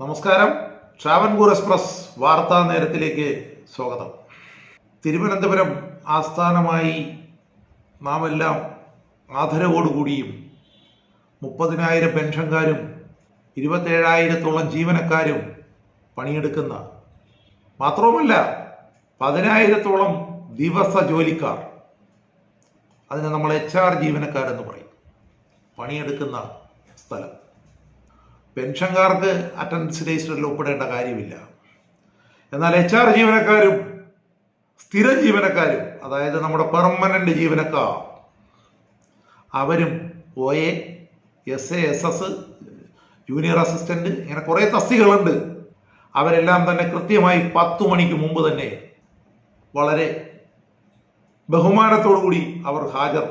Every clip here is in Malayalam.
നമസ്കാരം. ട്രാവൻകൂർ എക്സ്പ്രസ് വാർത്താ നേരത്തിലേക്ക് സ്വാഗതം. തിരുവനന്തപുരം ആസ്ഥാനമായി നാം എല്ലാം ആദരവോടുകൂടിയും മുപ്പതിനായിരം പെൻഷൻകാരും ഇരുപത്തേഴായിരത്തോളം ജീവനക്കാരും പണിയെടുക്കുന്ന മാത്രവുമല്ല പതിനായിരത്തോളം ദിവസ ജോലിക്കാർ അതിനെ നമ്മൾ എച്ച് ആർ ജീവനക്കാരെന്ന് പറയും പണിയെടുക്കുന്ന സ്ഥലം. പെൻഷൻകാർക്ക് അറ്റൻഡൻസ് രജിസ്റ്ററിൽ ഒപ്പിടേണ്ട കാര്യമില്ല. എന്നാൽ എച്ച് ആർ ജീവനക്കാരും സ്ഥിര ജീവനക്കാരും അതായത് നമ്മുടെ പെർമനന്റ് ജീവനക്കാർ അവരും O A S A S S junior assistant ഇങ്ങനെ കുറേ തസ്തികളുണ്ട് അവരെല്ലാം തന്നെ കൃത്യമായി പത്ത് മണിക്ക് മുമ്പ് തന്നെ വളരെ ബഹുമാനത്തോടുകൂടി അവർ ഹാജർ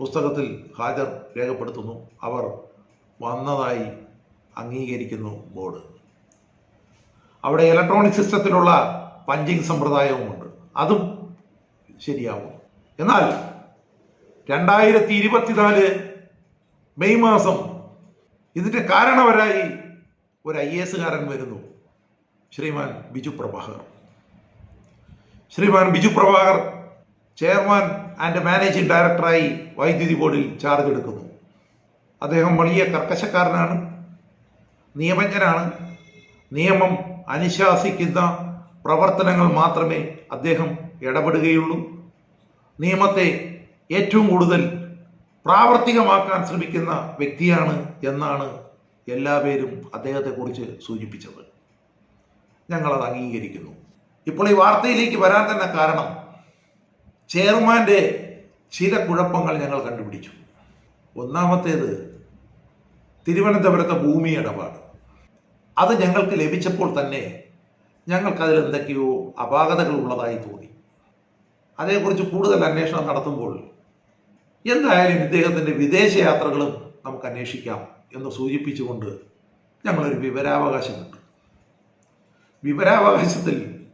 പുസ്തകത്തിൽ ഹാജർ രേഖപ്പെടുത്തുന്നു. അവർ വന്നതായി അംഗീകരിക്കുന്നു ബോർഡ്. അവിടെ ഇലക്ട്രോണിക് സിസ്റ്റത്തിലുള്ള പഞ്ചിങ് സമ്പ്രദായവുമുണ്ട്. അതും ശരിയാവും. എന്നാൽ രണ്ടായിരത്തി ഇരുപത്തിനാല് മെയ് മാസം ഇതിന്റെ കാരണവരായി ഒരു ഐ എസ് എസുകാരൻ വരുന്നു Sriman Biju Prabhakar. Sriman Biju Prabhakar chairman and managing ഡയറക്ടറായി വൈദ്യുതി ബോർഡിൽ ചാർജ് എടുക്കുന്നു. അദ്ദേഹം വലിയ കർക്കശക്കാരനാണ്. നിയമജ്ഞനാണ് നിയമം അനുശാസിക്കുന്ന പ്രവർത്തനങ്ങൾ മാത്രമേ അദ്ദേഹം ഇടപെടുകയുള്ളൂ. നിയമത്തെ ഏറ്റവും കൂടുതൽ പ്രാവർത്തികമാക്കാൻ ശ്രമിക്കുന്ന വ്യക്തിയാണ് എന്നാണ് എല്ലാ പേരും അദ്ദേഹത്തെക്കുറിച്ച് സൂചിപ്പിച്ചത്. ഞങ്ങളത് അംഗീകരിക്കുന്നു. ഇപ്പോൾ ഈ വാർത്തയിലേക്ക് വരാൻ തന്നെ കാരണം ചെയർമാന്റെ ചില കുഴപ്പങ്ങൾ ഞങ്ങൾ കണ്ടുപിടിച്ചു. ഒന്നാമത്തേത് തിരുവനന്തപുരത്തെ ഭൂമി ഇടപാട്. അത് ഞങ്ങൾക്ക് ലഭിച്ചപ്പോൾ തന്നെ ഞങ്ങൾക്കതിൽ എന്തൊക്കെയോ അപാകതകൾ ഉള്ളതായി തോന്നി. അതേക്കുറിച്ച് കൂടുതൽ അന്വേഷണം നടത്തുമ്പോൾ എന്തായാലും ഇദ്ദേഹത്തിന്റെ വിദേശയാത്രകളും നമുക്ക് അന്വേഷിക്കാം എന്ന് സൂചിപ്പിച്ചുകൊണ്ട് ഞങ്ങളൊരു വിവരാവകാശമുണ്ട്. വിവരാവകാശത്തിൽ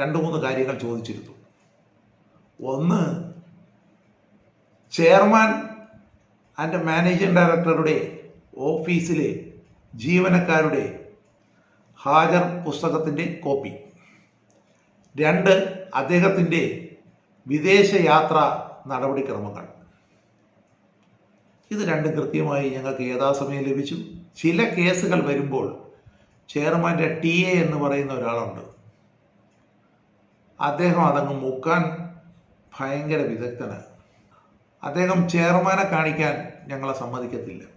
രണ്ട് മൂന്ന് കാര്യങ്ങൾ ചോദിച്ചിരുന്നു. ഒന്ന് ചെയർമാൻ ആൻഡ് മാനേജിംഗ് ഡയറക്ടറുടെ ഓഫീസിലെ ജീവനക്കാരുടെ ഹാജർ പുസ്തകത്തിന്റെ കോപ്പി. രണ്ട് അദ്ദേഹത്തിന്റെ വിദേശയാത്ര നടപടിക്രമങ്ങൾ. ഇത് രണ്ടും കൃത്യമായി ഞങ്ങൾക്ക് യഥാസമയം ലഭിച്ചു. ചില കേസുകൾ വരുമ്പോൾ ചെയർമാന്റെ ടി എ എന്ന് പറയുന്ന ഒരാളുണ്ട്. അദ്ദേഹം അതങ്ങ് മുക്കാൻ ഭയങ്കര വിദഗ്ധനാണ്. അദ്ദേഹം ചെയർമാനെ കാണിക്കാൻ ഞങ്ങളെ സമ്മതിക്കത്തില്ല.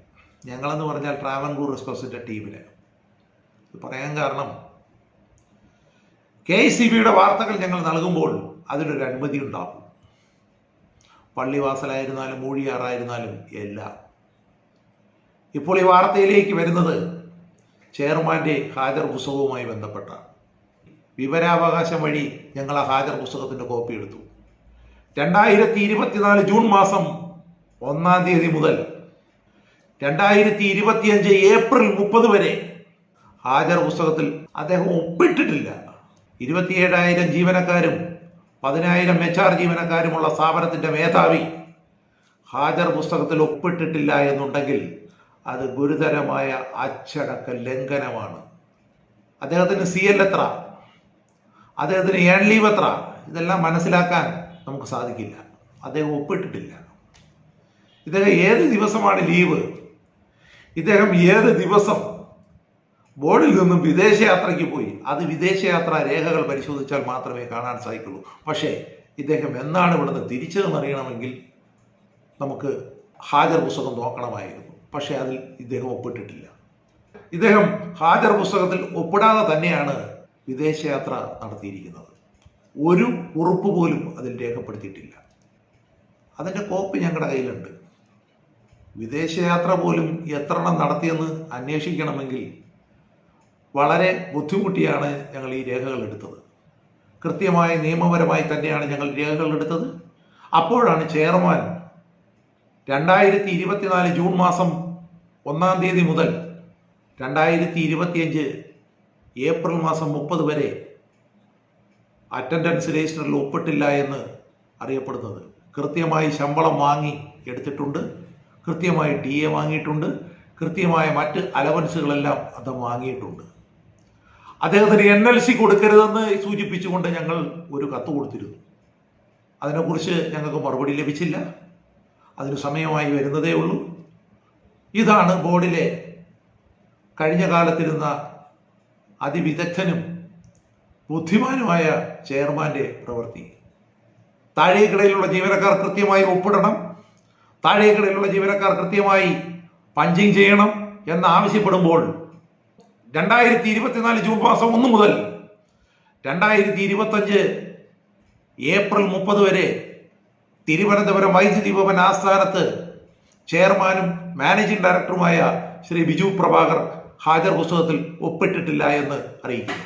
ഞങ്ങളെന്ന് പറഞ്ഞാൽ ട്രാവൻകൂർ എക്സ്പ്രസിന്റെ ടീമിന് ഇത് പറയാൻ കാരണം കെ സി ബിയുടെ വാർത്തകൾ ഞങ്ങൾ നൽകുമ്പോൾ അതിനൊരു അനുമതി ഉണ്ടാകും. പള്ളിവാസലായിരുന്നാലും മൂഴിയാറായിരുന്നാലും എല്ലാം. ഇപ്പോൾ ഈ വാർത്തയിലേക്ക് വരുന്നത് ചെയർമാന്റെ ഹാജർ പുസ്തകവുമായി ബന്ധപ്പെട്ട വിവരാവകാശം വഴി ഞങ്ങൾ ആ ഹാജർ പുസ്തകത്തിന്റെ കോപ്പി എടുത്തു. രണ്ടായിരത്തി ഇരുപത്തിനാല് ജൂൺ മാസം ഒന്നാം തീയതി മുതൽ രണ്ടായിരത്തി ഇരുപത്തിയഞ്ച് ഏപ്രിൽ മുപ്പത് വരെ ഹാജർ പുസ്തകത്തിൽ അദ്ദേഹം ഒപ്പിട്ടിട്ടില്ല. ഇരുപത്തിയേഴായിരം ജീവനക്കാരും പതിനായിരം എച്ച് ആർ ജീവനക്കാരുമുള്ള സ്ഥാപനത്തിന്റെ മേധാവി ഹാജർ പുസ്തകത്തിൽ ഒപ്പിട്ടിട്ടില്ല എന്നുണ്ടെങ്കിൽ അത് ഗുരുതരമായ അച്ചടക്ക ലംഘനമാണ്. അദ്ദേഹത്തിന് സി എൽ എത്ര? അദ്ദേഹത്തിന് ഏൺ ലീവ് എത്ര? ഇതെല്ലാം മനസ്സിലാക്കാൻ നമുക്ക് സാധിക്കില്ല. അദ്ദേഹം ഒപ്പിട്ടിട്ടില്ല. ഇദ്ദേഹം ഏത് ദിവസമാണ് ലീവ്? ഇദ്ദേഹം ഏത് ദിവസം ബോർഡിൽ നിന്നും വിദേശയാത്രയ്ക്ക് പോയി അത് വിദേശയാത്ര രേഖകൾ പരിശോധിച്ചാൽ മാത്രമേ കാണാൻ സാധിക്കുള്ളൂ. പക്ഷേ ഇദ്ദേഹം എന്നാണ് ഇവിടുന്ന് തിരിച്ചതെന്ന് അറിയണമെങ്കിൽ നമുക്ക് ഹാജർ പുസ്തകം നോക്കണമായിരുന്നു. പക്ഷേ അതിൽ ഇദ്ദേഹം ഒപ്പിട്ടിട്ടില്ല. ഇദ്ദേഹം ഹാജർ പുസ്തകത്തിൽ ഒപ്പിടാതെ തന്നെയാണ് വിദേശയാത്ര നടത്തിയിരിക്കുന്നത്. ഒരു ഉറപ്പ് പോലും അതിൽ രേഖപ്പെടുത്തിയിട്ടില്ല. അതിന്റെ കോപ്പി ഞങ്ങളുടെ കയ്യിലുണ്ട്. വിദേശയാത്ര പോലും എത്ര എണ്ണം നടത്തിയെന്ന് അന്വേഷിക്കണമെങ്കിൽ വളരെ ബുദ്ധിമുട്ടിയാണ് ഞങ്ങൾ ഈ രേഖകൾ എടുത്തത്. കൃത്യമായി നിയമപരമായി തന്നെയാണ് ഞങ്ങൾ രേഖകൾ എടുത്തത്. അപ്പോഴാണ് ചെയർമാൻ രണ്ടായിരത്തി ഇരുപത്തിനാല് ജൂൺ മാസം ഒന്നാം തീയതി മുതൽ രണ്ടായിരത്തി ഇരുപത്തിയഞ്ച് ഏപ്രിൽ മാസം മുപ്പത് വരെ അറ്റൻഡൻസ് രജിസ്റ്ററിൽ ഒപ്പിട്ടില്ല എന്ന് അറിയപ്പെടുന്നത്. കൃത്യമായി ശമ്പളം വാങ്ങി എടുത്തിട്ടുണ്ട്. കൃത്യമായി ടി എ വാങ്ങിയിട്ടുണ്ട്. കൃത്യമായ മറ്റ് അലവൻസുകളെല്ലാം അത് വാങ്ങിയിട്ടുണ്ട്. അദ്ദേഹത്തിന് എൻ എൽ സി കൊടുക്കരുതെന്ന് സൂചിപ്പിച്ചുകൊണ്ട് ഞങ്ങൾ ഒരു കത്ത് കൊടുത്തിരുന്നു. അതിനെക്കുറിച്ച് ഞങ്ങൾക്ക് മറുപടി ലഭിച്ചില്ല. അതിന് സമയമായി വരുന്നതേ ഉള്ളൂ. ഇതാണ് ബോർഡിലെ കഴിഞ്ഞ കാലത്തിരുന്ന അതിവിദഗ്ധനും ബുദ്ധിമാനുമായ ചെയർമാന്റെ പ്രവൃത്തി. താഴേക്കിടയിലുള്ള ജീവനക്കാർ കൃത്യമായി ഒപ്പിടണം. താഴേക്കിടയിലുള്ള ജീവനക്കാർ കൃത്യമായി പഞ്ചിങ് ചെയ്യണം എന്ന് ആവശ്യപ്പെടുമ്പോൾ രണ്ടായിരത്തി ഇരുപത്തിനാല് ജൂൺ മാസം ഒന്ന് മുതൽ രണ്ടായിരത്തി ഇരുപത്തഞ്ച് ഏപ്രിൽ മുപ്പത് വരെ തിരുവനന്തപുരം വൈദ്യുതി ഭവൻ ആസ്ഥാനത്ത് ചെയർമാനും മാനേജിംഗ് ഡയറക്ടറുമായ ശ്രീ ബിജു പ്രഭാകർ ഹാജർ പുസ്തകത്തിൽ ഒപ്പിട്ടിട്ടില്ല എന്ന് അറിയിക്കുന്നു.